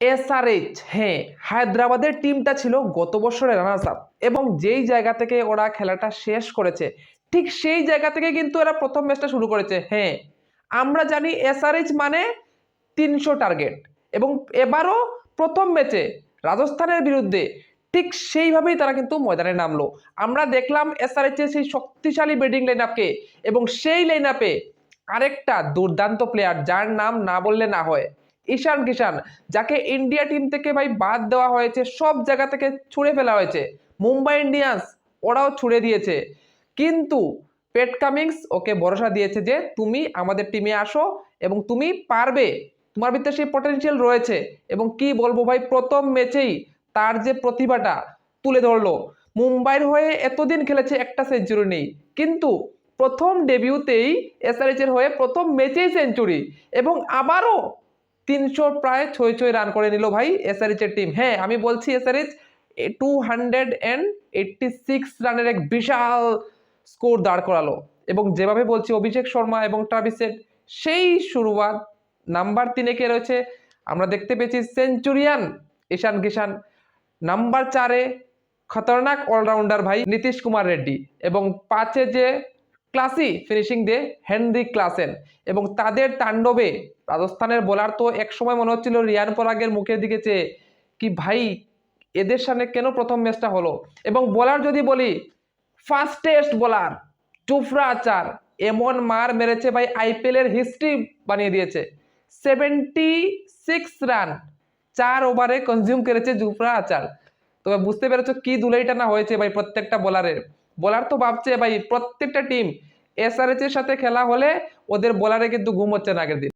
SRH হ্যাঁ হায়দ্রাবাদের টিমটা ছিল গত বছরের রানার্স আপ এবং যেই জায়গা থেকে ওরা খেলাটা শেষ করেছে, ঠিক সেই জায়গা থেকে কিন্তু এরা প্রথম ম্যাচটা শুরু করেছে হ্যাঁ। আমরা জানি এসআরএইচ মানে তিনশো টার্গেট এবং এবারও প্রথম ম্যাচে রাজস্থানের বিরুদ্ধে ঠিক সেইভাবেই তারা কিন্তু ময়দানে নামলো। আমরা দেখলাম এসআরএইচ এর সেই শক্তিশালী ব্যাটিং লাইন আপকে এবং সেই লাইন আপে আরেকটা দুর্দান্ত প্লেয়ার যার নাম না বললে না হয় ঈশান কিষান, যাকে ইন্ডিয়া টিম থেকে ভাই বাদ দেওয়া হয়েছে, সব জায়গা থেকে ছুঁড়ে ফেলা হয়েছে। মুম্বাই ইন্ডিয়ান্স ওরাও ছুড়ে দিয়েছে। কিন্তু পেট কামিংস ওকে ভরসা দিয়েছে যে তুমি আমাদের টিমে আসো এবং তুমি পারবে। তোমার ভিতরে সেই পটেনশিয়াল রয়েছে এবং কি বলব ভাই, প্রথম ম্যাচেই তার যে প্রতিভাটা তুলে ধরলো। মুম্বাইয়ের হয়ে এতদিন খেলেছে একটা সেঞ্চুরি নেই। কিন্তু প্রথম ডেবিউতেই এসআরএইচ এর হয়ে প্রথম ম্যাচেই সেঞ্চুরি এবং আবারও তিনশো প্রায় ছয় ছয় রান করে নিল ভাই এসআরএইচ এর টিম হ্যাঁ আমি বলছি SRH two hundred and eighty six রানের এক বিশাল স্কোর দাঁড় করালো। এবং যেভাবে বলছি অভিষেক শর্মা এবং ট্রাভিসের, সেই শুরুয়াত নাম্বার তিনে কে রয়েছে? আমরা দেখতে পেয়েছি সেঞ্চুরিয়ান ঈশান কিষান নাম্বার চারে খতরনাক অলরাউন্ডার ভাই নীতিশ কুমার রেড্ডি। এবং পাঁচে যে ক্লাসি ফিনিশিং দিয়ে হেনরি ক্লাসেন এবং তাদের তাণ্ডবে রাজস্থানের বোলার তো একসময় মনে হচ্ছিল রিয়ান পরাগের মুখের দিকে চেয়ে, কি ভাই এদের সামনে কেন প্রথম ম্যাচটা হলো? এবং বোলার যদি বলি ফাস্টেস্ট বোলার চুফরা আচার, এমন মার মেরেছে ভাই আইপিএল এর হিস্ট্রি বানিয়ে দিয়েছে। সেভেন্টি সিক্স রান চার ওভারে কনজিউম করেছে জুফরা আচার। তবে বুঝতে পেরেছ কি দুলাইটা না হয়েছে ভাই প্রত্যেকটা বোলারের বোলার তো ভাবছে ভাই প্রত্যেকটা টিম এসআরএচ এর সাথে খেলা হলে ওদের বোলারে কিন্তু ঘুম হচ্ছে না আগের দিন।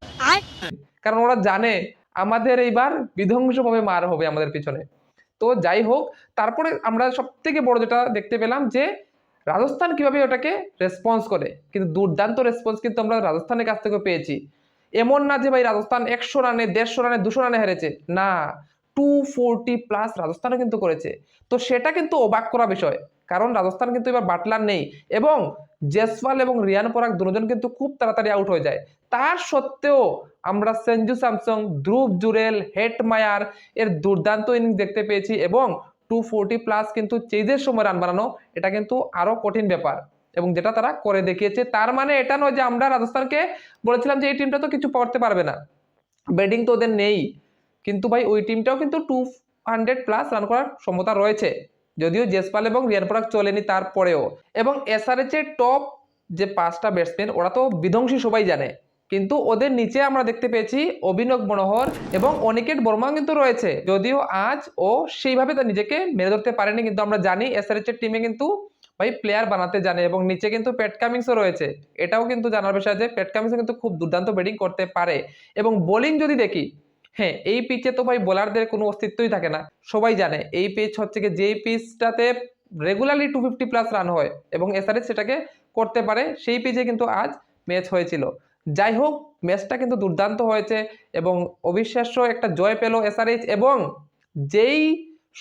কারণ ওরা জানে আমাদের এইবার বিধ্বংসভাবে মার হবে আমাদের পিছনে। তো যাই হোক তারপরে আমরা সব থেকে বড় যেটা দেখতে পেলাম যে রাজস্থান কীভাবে ওটাকে রেসপন্স করে কিন্তু দুর্দান্ত রেসপন্স কিন্তু আমরা রাজস্থানের কাছ থেকে পেয়েছি। এমন না যে ভাই রাজস্থান একশো রানে দেড়শো রানে দুশো রানে হেরেছে। না টু ফোরটি প্লাস রাজস্থানও কিন্তু করেছে। তো সেটা কিন্তু অবাক করা বিষয়, কারণ রাজস্থান কিন্তু এবার বাটলার নেই এবং জেসওয়াল এবং রিয়ান পরাগ দুজন কিন্তু খুব তাড়াতাড়ি আউট হয়ে যায়। তার সত্ত্বেও আমরা সেঞ্জু স্যামসং, ধ্রুব জুরেল, হেট মায়ার এর দুর্দান্ত ইনিংস দেখতে পেয়েছি এবং টু ফোরটি প্লাস কিন্তু চেজের সময় রান বানানো, এটা কিন্তু আরও কঠিন ব্যাপার এবং যেটা তারা করে দেখিয়েছে। তার মানে এটা নয় যে আমরা রাজস্থানকে বলেছিলাম যে এই টিমটা তো কিছু করতে পারবে না। ব্যাটিং তো ওদের নেই। কিন্তু ভাই ওই টিমটাও কিন্তু টু হান্ড্রেড প্লাস রান করার ক্ষমতা রয়েছে। যদিও জেসপাল এবং রিয়ান পরাগ চলেনি তারপরেও। এবং এসআরএচ এর টপ যে পাঁচটা ব্যাটসম্যান ওরা তো বিধ্বংসী সবাই জানে। কিন্তু ওদের নিচে আমরা দেখতে পেয়েছি অভিনব মনোহর এবং অনিকেট বর্মা কিন্তু রয়েছে। যদিও আজ ও সেইভাবে তার নিজেকে মেরে ধরতে পারেনি, কিন্তু আমরা জানি এসআরএচ এর টিমে কিন্তু ভাই প্লেয়ার বানাতে জানে এবং নিচে কিন্তু প্যাট কামিংসও রয়েছে। এটাও কিন্তু জানার বিষয় যে প্যাট কিন্তু খুব দুর্দান্ত ব্যাটিং করতে পারে। এবং বোলিং যদি দেখি হ্যাঁ এই পিচে তো ভাই বোলারদের কোনো অস্তিত্বই থাকে না। সবাই জানে, এই পিচ হচ্ছে কি যেই পিচটাতে regularly two fifty plus run হয় এবং এসআরএস সেটাকে করতে পারে, সেই পিচে কিন্তু আজ ম্যাচ হয়েছিল। যাই হোক ম্যাচটা কিন্তু দুর্দান্ত হয়েছে এবং অবিশ্বাস্য একটা জয় পেল এসআরএইচ এবং যেই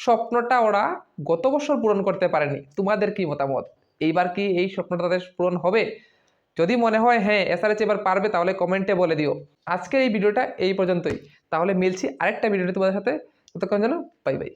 স্বপ্নটা ওরা গত বছর পূরণ করতে পারেনি, তোমাদের কি মতামত? এইবার কি এই স্বপ্নটা তাদের পূরণ হবে? যদি মনে হয় হ্যাঁ এসআরএচ এবার পারবে, তাহলে কমেন্টে বলে দিও। আজকের এই ভিডিওটা এই পর্যন্তই। তাহলে মিলছি আরেকটা ভিডিওতে তোমাদের সাথে। ততক্ষণ যেন বাই বাই